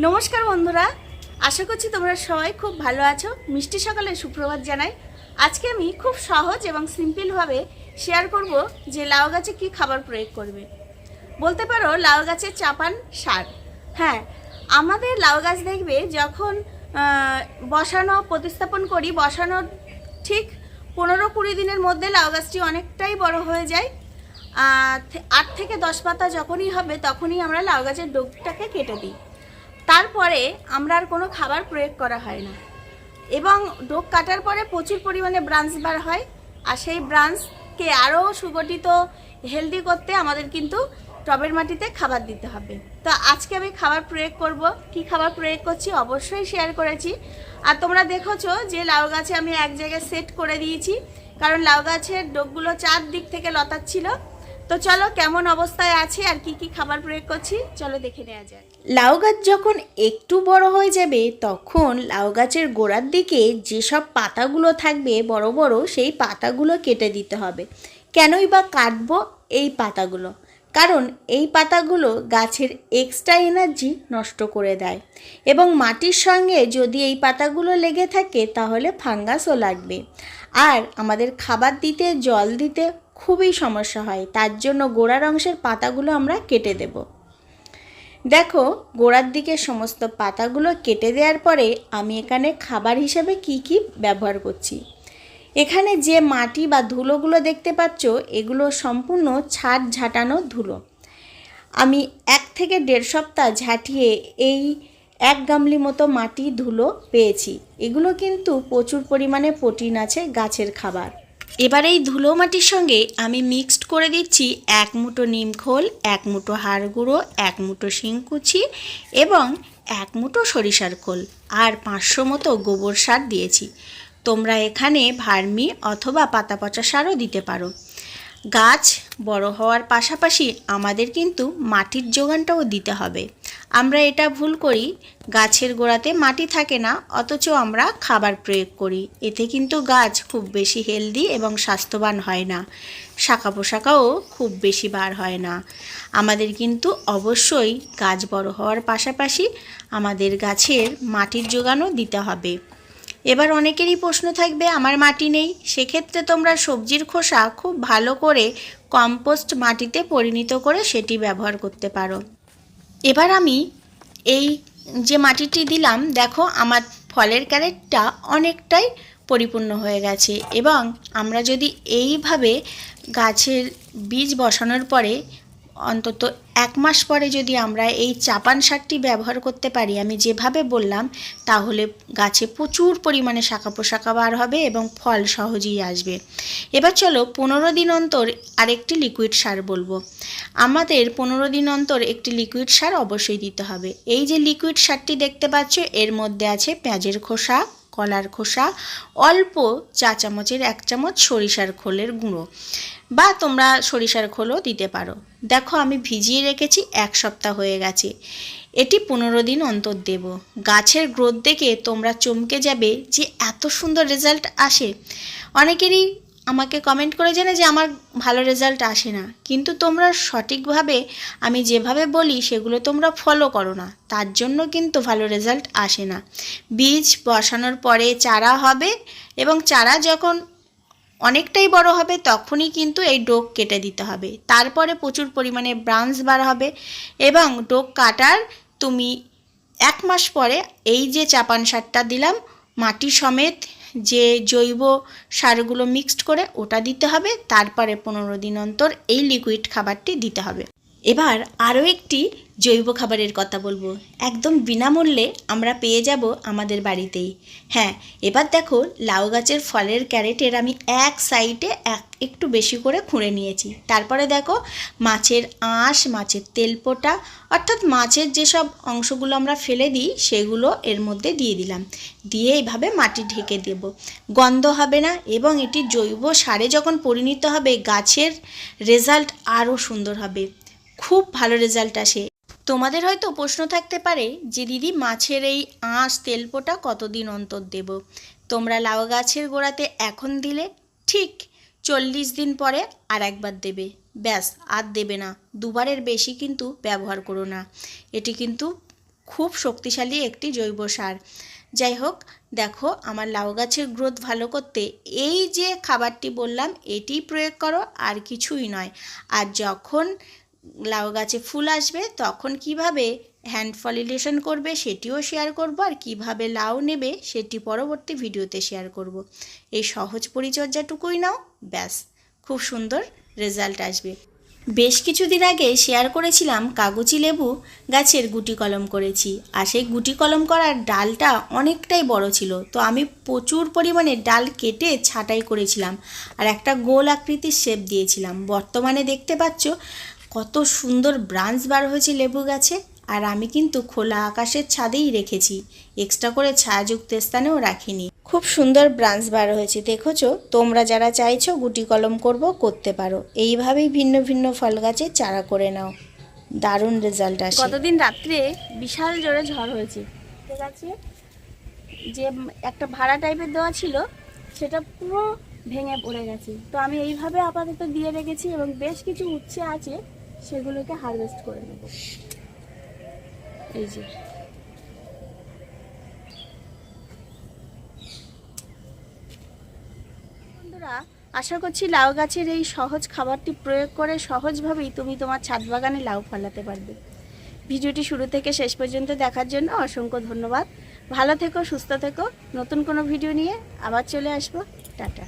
নমস্কার বন্ধুরা, আশা করছি তোমরা সবাই খুব ভালো আছো। মিষ্টি সকালে সুপ্রভাত জানাই। আজকে আমি খুব সহজ এবং সিম্পলভাবে শেয়ার করব যে লাউ গাছে কী খাবার প্রয়োগ করবে। বলতে পারো, লাউ গাছের চাপান সার। হ্যাঁ আমাদের লাউ গাছ দেখবে যখন বসানো, প্রতিস্থাপন করি বসানোর ঠিক পনেরো কুড়ি দিনের মধ্যে লাউ গাছটি অনেকটাই বড় হয়ে যায়। আট থেকে দশ পাতা যখনই হবে, তখনই আমরা লাউ গাছের ডোকটাকে কেটে দিই। তারপরে আমরা আর কোনো খাবার প্রয়োগ করা হয় না। এবং ডোক কাটার পরে প্রচুর পরিমাণে ব্রাঞ্চ বার হয় আর সেই ব্রাঞ্চকে আরও সুগঠিত, হেলদি করতে আমাদের কিন্তু টবের মাটিতে খাবার দিতে হবে। তো আজকে আমি খাবার প্রয়োগ করব, কি খাবার প্রয়োগ করছি অবশ্যই শেয়ার করেছি। আর তোমরা দেখেছ যে লাউ গাছে আমি এক জায়গায় সেট করে দিয়েছি, কারণ লাউ গাছের ডোকগুলো চারদিক থেকে লতাচ্ছিল। তো চলো, কেমন অবস্থায় আছে আর কি কি খাবার প্রয়োগ করছি? চলো দেখে নেওয়া যাক। লাউ গাছ যখন একটু বড় হয়ে যাবে, তখন লাউ গাছের গোড়ার দিকে যেসব পাতাগুলো থাকবে বড় বড়, সেই পাতাগুলো কেটে দিতে হবে। কেনই বা কাটবো এই পাতাগুলো? কারণ এই পাতাগুলো গাছের এক্সট্রা এনার্জি নষ্ট করে দেয়। এবং মাটির সঙ্গে যদি এই পাতাগুলো লেগে থাকে, তাহলে ফাঙ্গাসও লাগবে। আর আমাদের খাবার দিতে, জল দিতে খুবই সমস্যা হয়। তার জন্য গোড়ার অংশের পাতাগুলো আমরা কেটে দেব। দেখো, গোড়ার দিকে সমস্ত পাতাগুলো কেটে দেওয়ার পরে আমি এখানে খাবার হিসেবে কি কি ব্যবহার করছি। এখানে যে মাটি বা ধুলোগুলো দেখতে পাচ্ছ, এগুলো সম্পূর্ণ ছাদ ঝাঁটানো ধুলো। আমি এক থেকে দেড় সপ্তাহ ঝাঁটিয়ে এই এক গামলি মতো মাটি ধুলো পেয়েছি। এগুলো কিন্তু প্রচুর পরিমাণে প্রোটিন আছে গাছের খাবার। এবার এই ধুলো মাটির সঙ্গে আমি মিক্সড করে দিচ্ছি এক মুঠো নিমখোল এক মুঠো হাড় গুঁড়ো, এক মুঠো শিংকুচি এবং এক মুঠো সরিষার খোল আর পাঁচশো মতো গোবর সার দিয়েছি। তোমরা এখানে ভার্মি অথবা পাতা পচা সারও দিতে পারো। গাছ বড় হওয়ার পাশাপাশি আমাদের কিন্তু মাটির যোগানটাও দিতে হবে। আমরা এটা ভুল করি, গাছের গোড়াতে মাটি থাকে না, অথচ আমরা খাবার প্রয়োগ করি। এতে কিন্তু গাছ খুব বেশি হেলদি এবং স্বাস্থ্যবান হয় না। শাখা পোশাকাও খুব বেশি বার হয় না। আমাদের কিন্তু অবশ্যই গাছ বড় হওয়ার পাশাপাশি আমাদের গাছের মাটির যোগানও দিতে হবে। এবার অনেকেরই প্রশ্ন থাকবে, আমার মাটি নেই? সেক্ষেত্রে তোমরা সবজির খোসা খুব ভালো করে কম্পোস্ট মাটিতে পরিণত করে সেটি ব্যবহার করতে পারো। এবার আমি এই যে মাটিটি দিলাম, দেখো আমার ফলের ক্যারেটটা অনেকটাই পরিপূর্ণ হয়ে গেছে এবং আমরা যদি এইভাবে গাছের বীজ বসানোর পরে অন্তত এক মাস পরে যদি আমরা এই চাপান সারটি ব্যবহার করতে পারি, আমি যেভাবে বললাম, তাহলে গাছে প্রচুর পরিমাণে শাখা পোশাকা বার হবে এবং ফল সহজেই আসবে। এবার চলো পনেরো দিন অন্তর আরেকটি লিকুইড সার বলব। আমাদের পনেরো দিন অন্তর একটি লিকুইড সার অবশ্যই দিতে হবে। এই যে লিকুইড সারটি দেখতে পাচ্ছ, এর মধ্যে আছে পেঁয়াজের খোসা, কলার খোসা, অল্প চা চামচের এক চামচ সরিষার খোলের গুঁড়ো। বা তোমরা সরিষার খোলও দিতে পারো। দেখো আমি ভিজিয়ে রেখেছি, এক সপ্তাহ হয়ে গেছে। এটি পনেরো দিন অন্তর দেব। গাছের গ্রোথ দেখে তোমরা চমকে যাবে যে এত সুন্দর রেজাল্ট আসে। অনেকেরই আমাকে কমেন্ট করে জানে যে আমার ভালো রেজাল্ট আসে না। কিন্তু তোমরা সঠিকভাবে আমি যেভাবে বলি সেগুলো তোমরা ফলো করো না। তার জন্য কিন্তু ভালো রেজাল্ট আসে না। বীজ বসানোর পরে চারা হবে এবং চারা যখন অনেকটাই বড় হবে, তখনই কিন্তু এই ডোক কেটে দিতে হবে। তারপরে প্রচুর পরিমাণে ব্রাঞ্চ বার হবে এবং ডোক কাটার তুমি এক মাস পরে এই যে চাপান সারটা দিলাম, মাটি সমেত যে জৈব সারগুলো মিক্সড করে ওটা দিতে হবে, তারপরে পনেরো দিন অন্তর এই লিকুইড খাবারটি দিতে হবে। এবার আরও একটি জৈব খাবারের কথা বলব। একদম বিনামূল্যে আমরা পেয়ে যাব আমাদের বাড়িতেই। হ্যাঁ এবার দেখো লাউ গাছের ফলের ক্যারেটের আমি এক সাইডে এক, একটু বেশি করে খুঁড়ে নিয়েছি। তারপরে দেখো মাছের আঁশ, মাছের তেলপোটা, অর্থাৎ মাছের যেসব অংশগুলো আমরা ফেলে দিই, সেগুলো এর মধ্যে দিয়ে দিলাম। দিয়ে এইভাবে মাটি ঢেকে দেব। গন্ধ হবে না এবং এটি জৈব সারে যখন পরিণত হবে, গাছের রেজাল্ট আরও সুন্দর হবে। খুব ভালো রেজাল্ট আসে। তোমাদের হয়তো প্রশ্ন থাকতে পারে যে, দিদি, মাছের এই আঁশ তেলপোটা কতদিন অন্তর দেব? তোমরা লাউ গাছের গোড়াতে এখন দিলে ঠিক চল্লিশ দিন পরে আর একবার দেবে। ব্যাস, আর দেবে না। দুবারের বেশি কিন্তু ব্যবহার করো না। এটি কিন্তু খুব শক্তিশালী একটি জৈব সার। যাই হোক, দেখো, আমার লাউ গাছের গ্রোথ ভালো করতে এই যে খাবারটি বললাম, এটি প্রয়োগ করো, আর কিছুই নয়। আর যখন লাউ গাছে ফুল আসবে, তখন কীভাবে হ্যান্ড ফলিলেশন করবে সেটিও শেয়ার করব, আর কীভাবে লাউ নেবে সেটি পরবর্তী ভিডিওতে শেয়ার করব। এই সহজ পরিচর্যাটুকুই নাও, ব্যাস, খুব সুন্দর রেজাল্ট আসবে। বেশ কিছুদিন আগে শেয়ার করেছিলাম কাগজি লেবু গাছের গুটি কলম করেছি, আর সেই গুটি কলম করার ডালটা অনেকটাই বড় ছিল, তো আমি প্রচুর পরিমাণে ডাল কেটে ছাঁটাই করেছিলাম, আর একটা গোল আকৃতির শেপ দিয়েছিলাম। বর্তমানে দেখতে পাচ্ছ কত সুন্দর ব্রাঞ্চ বার হয়েছে লেবু গাছে। আর আমি কিন্তু খোলা আকাশের ছাদেই রেখেছি। এক্সট্রা করে ছায়াযুক্ত স্থানেও রাখিনি। খুব সুন্দর ব্রাঞ্চ বার হয়েছে দেখেছ? তোমরা যারা চাইছো গুটি কলম করব করতে পারো। এইভাবেই ভিন্ন ভিন্ন ফল গাছে চারা করে নাও। দারুণ রেজাল্ট আসে। গতদিন রাত্রে বিশাল জোরে ঝড় হয়েছে। ঠিক আছে যে একটা ভাড়া টাইপের দেওয়া ছিল সেটা পুরো ভেঙে পড়ে গেছে। তো আমি এইভাবে আপাতত দিয়ে রেখেছি এবং বেশ কিছু উচ্ছে আছে। সেগুলোকে হারভেস্ট করে নেব। এই যে। বন্ধুরা, আশা করছি লাউ গাছের এই সহজ খাবারটি প্রয়োগ করে সহজভাবেই তুমি তোমার ছাদ বাগানে লাউ ফলাতে পারবে। ভিডিওটি শুরু থেকে শেষ পর্যন্ত দেখার জন্য অসংখ্য ধন্যবাদ। ভালো থেকো, সুস্থ থেকো। নতুন কোনো ভিডিও নিয়ে আবার চলে আসব। টাটা।